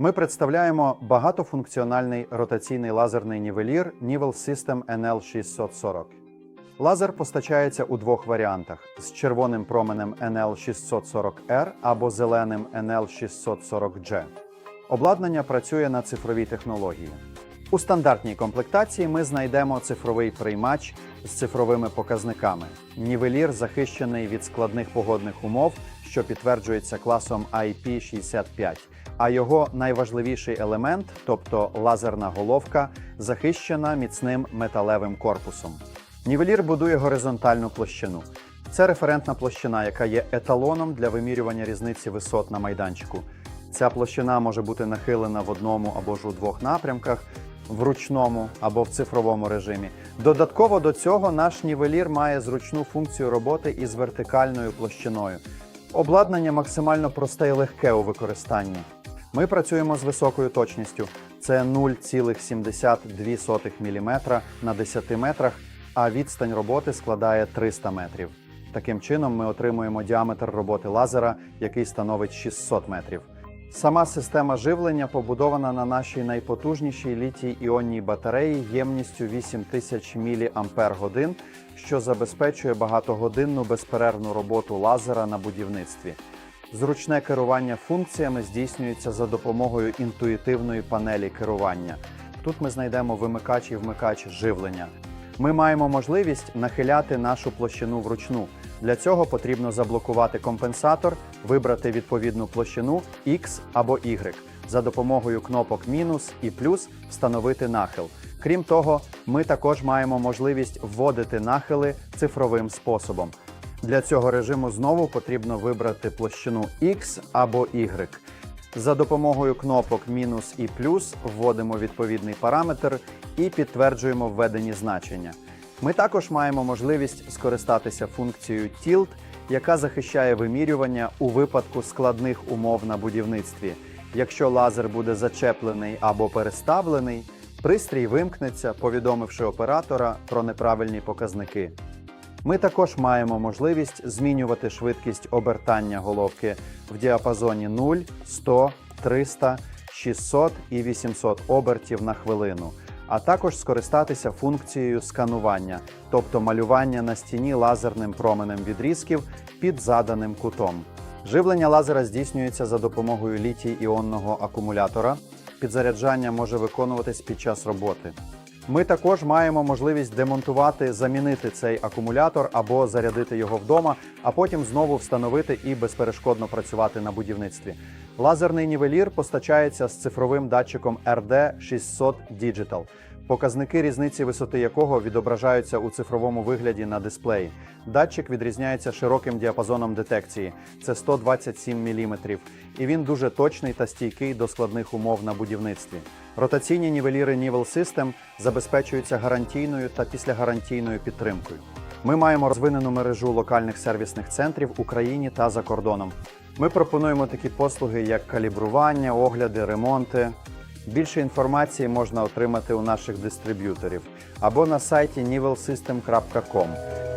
Ми представляємо багатофункціональний ротаційний лазерний нівелір Nivel System NL640. Лазер постачається у двох варіантах: з червоним променем NL640R або зеленим NL640G. Обладнання працює на цифровій технології. У стандартній комплектації ми знайдемо цифровий приймач з цифровими показниками. Нівелір захищений від складних погодних умов, що підтверджується класом IP65, а його найважливіший елемент, тобто лазерна головка, захищена міцним металевим корпусом. Нівелір будує горизонтальну площину. Це референтна площина, яка є еталоном для вимірювання різниці висот на майданчику. Ця площина може бути нахилена в одному або ж у двох напрямках, в ручному або в цифровому режимі. Додатково до цього наш нівелір має зручну функцію роботи із вертикальною площиною. Обладнання максимально просте і легке у використанні. Ми працюємо з високою точністю. Це 0,72 мм на 10 метрах, а відстань роботи складає 300 метрів. Таким чином, ми отримуємо діаметр роботи лазера, який становить 600 метрів. Сама система живлення побудована на нашій найпотужнішій літій іонній батареї ємністю 8000 мАч, що забезпечує багатогодинну безперервну роботу лазера на будівництві. Зручне керування функціями здійснюється за допомогою інтуїтивної панелі керування. Тут ми знайдемо вимикач і вмикач живлення. Ми маємо можливість нахиляти нашу площину вручну. Для цього потрібно заблокувати компенсатор, вибрати відповідну площину X або Y. За допомогою кнопок мінус і плюс встановити нахил. Крім того, ми також маємо можливість вводити нахили цифровим способом. Для цього режиму знову потрібно вибрати площину X або Y. За допомогою кнопок мінус і плюс вводимо відповідний параметр і підтверджуємо введені значення. Ми також маємо можливість скористатися функцією Tilt, яка захищає вимірювання у випадку складних умов на будівництві. Якщо лазер буде зачеплений або переставлений, пристрій вимкнеться, повідомивши оператора про неправильні показники. Ми також маємо можливість змінювати швидкість обертання головки в діапазоні 0, 100, 300, 600 і 800 обертів на хвилину, а також скористатися функцією сканування, тобто малювання на стіні лазерним променем відрізків під заданим кутом. Живлення лазера здійснюється за допомогою літій-іонного акумулятора. Підзаряджання може виконуватись під час роботи. Ми також маємо можливість демонтувати, замінити цей акумулятор або зарядити його вдома, а потім знову встановити і безперешкодно працювати на будівництві. Лазерний нівелір постачається з цифровим датчиком RD600 Digital, показники різниці висоти якого відображаються у цифровому вигляді на дисплеї. Датчик відрізняється широким діапазоном детекції це 127 мм, і він дуже точний та стійкий до складних умов на будівництві. Ротаційні нівеліри Nivel System забезпечуються гарантійною та післягарантійною підтримкою. Ми маємо розвинену мережу локальних сервісних центрів в Україні та за кордоном. Ми пропонуємо такі послуги, як калібрування, огляди, ремонти. Більше інформації можна отримати у наших дистриб'юторів або на сайті nivelsystem.com.